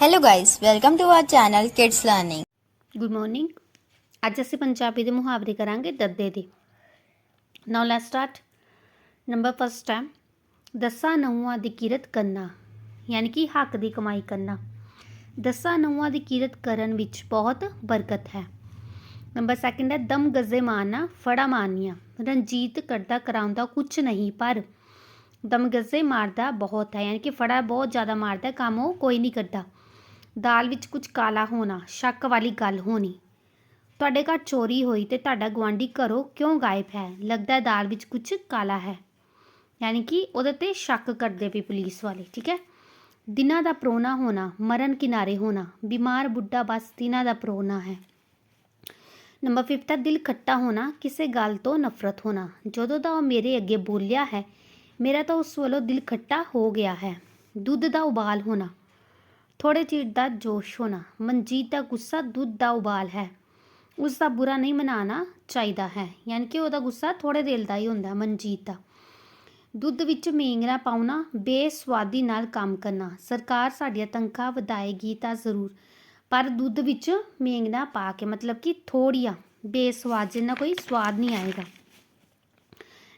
Hello guys, welcome to our channel Kids Learning. Good morning ਅੱਜ ਅਸੀਂ ਪੰਜਾਬੀ ਦੇ ਮੁਹਾਵਰੇ ਕਰਾਂਗੇ ਦੱਦੇ ਦੇ। Now let's start number first ਹੈ ਦਸਾਂ ਨੌਵਾਂ ਦੀ ਕਿਰਤ ਕਰਨਾ ਯਾਨੀ ਕਿ ਹੱਕ ਦੀ ਕਮਾਈ ਕਰਨਾ ਦਸਾਂ ਨੌਵਾਂ ਦੀ ਕਿਰਤ ਕਰਨ ਵਿੱਚ ਬਹੁਤ ਬਰਕਤ ਹੈ। ਨੰਬਰ ਸੈਕਿੰਡ ਹੈ ਦਮ ਗਜ਼ੇ ਮਾਰਨਾ ਫੜਾ ਮਾਰਨੀਆਂ। ਰਣਜੀਤ ਕਰਦਾ ਕਰਾਉਂਦਾ ਕੁਝ ਨਹੀਂ ਪਰ ਦਮਗੱਜ਼ੇ ਮਾਰਦਾ ਬਹੁਤ ਹੈ, ਯਾਨੀ ਕਿ ਫੜਾ ਬਹੁਤ ਜ਼ਿਆਦਾ ਮਾਰਦਾ, ਕੰਮ ਉਹ ਕੋਈ ਨਹੀਂ ਕਰਦਾ। ਦਾਲ ਵਿੱਚ ਕੁਝ ਕਾਲਾ ਹੋਣਾ, ਸ਼ੱਕ ਵਾਲੀ ਗੱਲ ਹੋਣੀ। ਤੁਹਾਡੇ ਘਰ ਚੋਰੀ ਹੋਈ ਤੇ ਤੁਹਾਡਾ ਗੁਆਂਢੀ ਘਰੋਂ ਕਿਉਂ ਗਾਇਬ ਹੈ? ਲੱਗਦਾ ਦਾਲ ਵਿੱਚ ਕੁਝ ਕਾਲਾ ਹੈ। ਯਾਨੀ ਕਿ ਉਹਦੇ ਤੇ ਸ਼ੱਕ ਕਰਦੇ ਪਈ ਪੁਲਿਸ ਵਾਲੇ, ਠੀਕ ਹੈ? ਦਿਨਾਂ ਦਾ ਪ੍ਰੋਣਾ ਹੋਣਾ, ਮਰਨ ਕਿਨਾਰੇ ਹੋਣਾ, ਬਿਮਾਰ ਬੁੱਢਾ ਬਸ ਦਿਨਾਂ ਦਾ ਪ੍ਰੋਣਾ ਹੈ। ਨੰਬਰ 5 ਦਾ ਦਿਲ ਖੱਟਾ ਹੋਣਾ, ਕਿਸੇ ਗੱਲ ਤੋਂ ਨਫ਼ਰਤ ਹੋਣਾ। ਜਦੋਂ ਦਾ ਉਹ ਮੇਰੇ ਅੱਗੇ ਬੋਲਿਆ ਹੈ ਮੇਰਾ ਤਾਂ ਉਸ ਵੱਲੋਂ ਦਿਲ ਖੱਟਾ ਹੋ ਗਿਆ ਹੈ ਦੁੱਧ ਦਾ ਉਬਾਲ ਹੋਣਾ ਥੋੜੇ ਚਿਰ ਦਾ ਜੋਸ਼ ਹੋਣਾ ਮਨਜੀਤ ਦਾ ਗੁੱਸਾ ਦੁੱਧ ਦਾ ਉਬਾਲ ਹੈ ਉਸ ਦਾ ਬੁਰਾ ਨਹੀਂ ਮਨਾਉਣਾ ਚਾਹੀਦਾ ਹੈ ਯਾਨੀ ਕਿ ਉਹਦਾ ਗੁੱਸਾ ਥੋੜੇ ਦਿਲ ਦਾ ਹੀ ਹੁੰਦਾ ਮਨਜੀਤ ਦਾ ਦੁੱਧ ਵਿੱਚ ਮੀਂਗਣਾ ਪਾਉਣਾ ਬੇਸਵਾਦੀ ਨਾਲ ਕੰਮ ਕਰਨਾ ਸਰਕਾਰ ਸਾਡੀਆਂ ਤਨਖਾਹ ਵਧਾਏਗੀ ਤਾਂ ਜ਼ਰੂਰ ਪਰ ਦੁੱਧ ਵਿੱਚ ਮੀਂਗਣਾ ਪਾ ਕੇ ਮਤਲਬ ਕਿ ਥੋੜੀਆਂ ਬੇਸਵਾਦ ਜਿੰਨਾ ਕੋਈ ਸਵਾਦ ਨਹੀਂ ਆਏਗਾ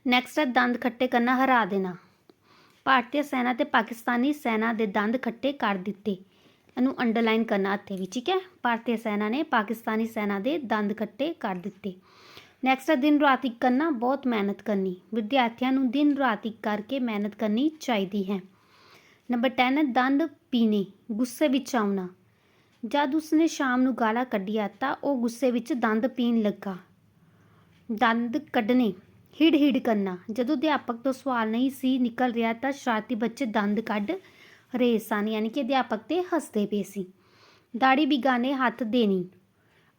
ਨੈਕਸਟ ਹੈ, ਦੰਦ ਖੱਟੇ ਕਰਨਾ, ਹਰਾ ਦੇਣਾ। ਭਾਰਤੀ ਸੈਨਾ ਤੇ ਪਾਕਿਸਤਾਨੀ ਸੈਨਾ ਦੇ ਦੰਦ ਖੱਟੇ ਕਰ ਦਿੱਤੇ। ਇਹਨੂੰ ਅੰਡਰਲਾਈਨ ਕਰਨਾ ਇੱਥੇ ਵੀ, ਠੀਕ ਹੈ? ਭਾਰਤੀ ਸੈਨਾ ਨੇ ਪਾਕਿਸਤਾਨੀ ਸੈਨਾ ਦੇ ਦੰਦ ਖੱਟੇ ਕਰ ਦਿੱਤੇ। ਨੈਕਸਟ ਹੈ, ਦਿਨ ਰਾਤ ਇੱਕ ਕਰਨਾ, ਬਹੁਤ ਮਿਹਨਤ ਕਰਨੀ। ਵਿਦਿਆਰਥੀਆਂ ਨੂੰ ਦਿਨ ਰਾਤ ਇੱਕ ਕਰਕੇ ਮਿਹਨਤ ਕਰਨੀ ਚਾਹੀਦੀ ਹੈ। ਨੰਬਰ 10 ਹੈ, ਦੰਦ ਪੀਣੇ, ਗੁੱਸੇ ਵਿੱਚ ਆਉਣਾ। ਜਦ ਉਸਨੇ ਸ਼ਾਮ ਨੂੰ ਗਾਲਾਂ ਕੱਢੀਆਂ ਤਾਂ ਉਹ ਗੁੱਸੇ ਵਿੱਚ ਦੰਦ ਪੀਣ ਲੱਗਾ। ਦੰਦ ਕੱਢਣੇ। ਹਿੜ ਹਿੜ ਕਰਨਾ। ਜਦੋਂ ਅਧਿਆਪਕ ਤੋਂ ਸਵਾਲ ਨਹੀਂ ਸੀ ਨਿਕਲ ਰਿਹਾ ਤਾਂ ਸ਼ਰਾਰਤੀ ਬੱਚੇ ਦੰਦ ਕੱਢ ਰਹੇ ਸਨ, ਯਾਨੀ ਕਿ ਅਧਿਆਪਕ ਤੇ ਹੱਸਦੇ ਪਏ ਸੀ। ਦਾੜੀ ਬਿਗਾਨੇ ਹੱਥ ਦੇਣੀ,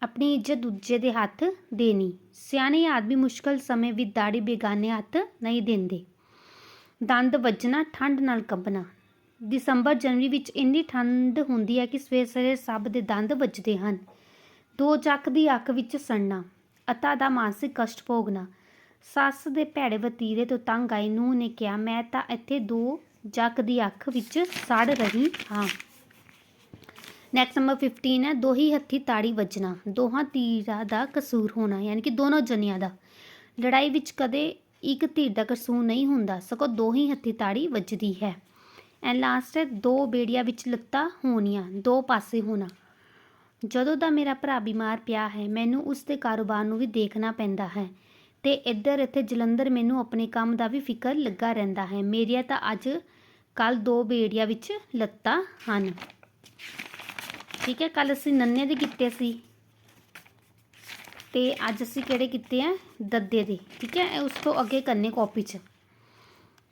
ਆਪਣੀ ਇੱਜ਼ਤ ਦੂਜੇ ਦੇ ਹੱਥ ਦੇਣੀ। ਸਿਆਣੇ ਆਦਮੀ ਮੁਸ਼ਕਲ ਸਮੇਂ ਵਿੱਚ ਦਾੜੀ ਬਿਗਾਨੇ ਹੱਥ ਨਹੀਂ ਦਿੰਦੇ। ਦੰਦ ਵੱਜਣਾ, ਠੰਡ ਨਾਲ ਕੰਬਣਾ। ਦਸੰਬਰ, ਜਨਵਰੀ ਵਿੱਚ ਇੰਨੀ ਠੰਡ ਹੁੰਦੀ ਹੈ ਕਿ ਸਵੇਰ ਸਵੇਰੇ ਸਭ ਦੇ ਦੰਦ ਵੱਜਦੇ ਹਨ। ਦੋ ਚੱਕ ਦੀ ਅੱਖ ਵਿੱਚ ਸੜਨਾ ਅਤਾ ਦਾ ਮਾਨਸਿਕ ਕਸ਼ਟ ਭੋਗਣਾ ਸੱਸ ਦੇ ਭੈੜੇ ਵਤੀਰੇ ਤੋਂ ਤੰਗ ਆਈ ਨੂੰਹ ਨੇ ਕਿਹਾ, ਮੈਂ ਤਾਂ ਇੱਥੇ ਦੋ ਜੱਕ ਦੀ ਅੱਖ ਵਿੱਚ ਸੜ ਰਹੀ ਹਾਂ। ਨੈਕਸਟ ਨੰਬਰ 15 ਹੈ, ਦੋਹੀ ਹੱਥੀ ਤਾੜੀ ਵੱਜਣਾ। ਦੋਹਾਂ ਧੀਰਾਂ ਦਾ ਕਸੂਰ ਹੋਣਾ, ਯਾਨੀ ਕਿ ਦੋਨੋਂ ਜਣਿਆਂ ਦਾ। ਲੜਾਈ ਵਿੱਚ ਕਦੇ ਇੱਕ ਧੀਰ ਦਾ ਕਸੂਰ ਨਹੀਂ ਹੁੰਦਾ, ਸਗੋਂ ਦੋਹੀ ਹੱਥੀ ਤਾੜੀ ਵੱਜਦੀ ਹੈ। ਐਂਡ ਲਾਸਟ ਹੈ, ਦੋ ਬੇੜੀਆਂ ਵਿੱਚ ਲੱਤਾਂ ਹੋਣੀਆਂ, ਦੋ ਪਾਸੇ ਹੋਣਾ। ਜਦੋਂ ਦਾ ਮੇਰਾ ਭਰਾ ਬਿਮਾਰ ਪਿਆ ਹੈ, ਮੈਨੂੰ ਉਸ ਦੇ ਕਾਰੋਬਾਰ ਨੂੰ ਵੀ ਦੇਖਣਾ ਪੈਂਦਾ ਹੈ। ਅਤੇ ਇੱਧਰ ਇੱਥੇ ਜਲੰਧਰ ਮੈਨੂੰ ਆਪਣੇ ਕੰਮ ਦਾ ਵੀ ਫਿਕਰ ਲੱਗਾ ਰਹਿੰਦਾ ਹੈ। ਮੇਰੀਆਂ ਤਾਂ ਅੱਜ ਕੱਲ੍ਹ ਦੋ ਬੇੜੀਆਂ ਵਿੱਚ ਲੱਤਾਂ ਹਨ। ਠੀਕ ਹੈ ਕੱਲ ਅਸੀਂ ਨੰਨੇ ਦੇ ਕੀਤੇ ਸੀ। ਤੇ ਅੱਜ ਅਸੀਂ ਕਿਹੜੇ ਕੀਤੇ ਆ? ਦੱਦੇ ਦੇ। ਠੀਕ ਹੈ ਉਸ ਤੋਂ ਅੱਗੇ ਕਰਨੇ ਕਾਪੀ 'ਚ।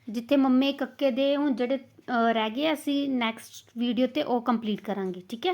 ਜਿੱਥੇ ਮੰਮੇ ਕੱਕੇ ਦੇ ਹੁਣ ਜਿਹੜੇ ਰਹਿ ਗਏ ਅਸੀਂ ਨੈਕਸਟ ਵੀਡੀਓ ਤੇ ਉਹ ਕੰਪਲੀਟ ਕਰਾਂਗੇ। ਠੀਕ ਹੈ।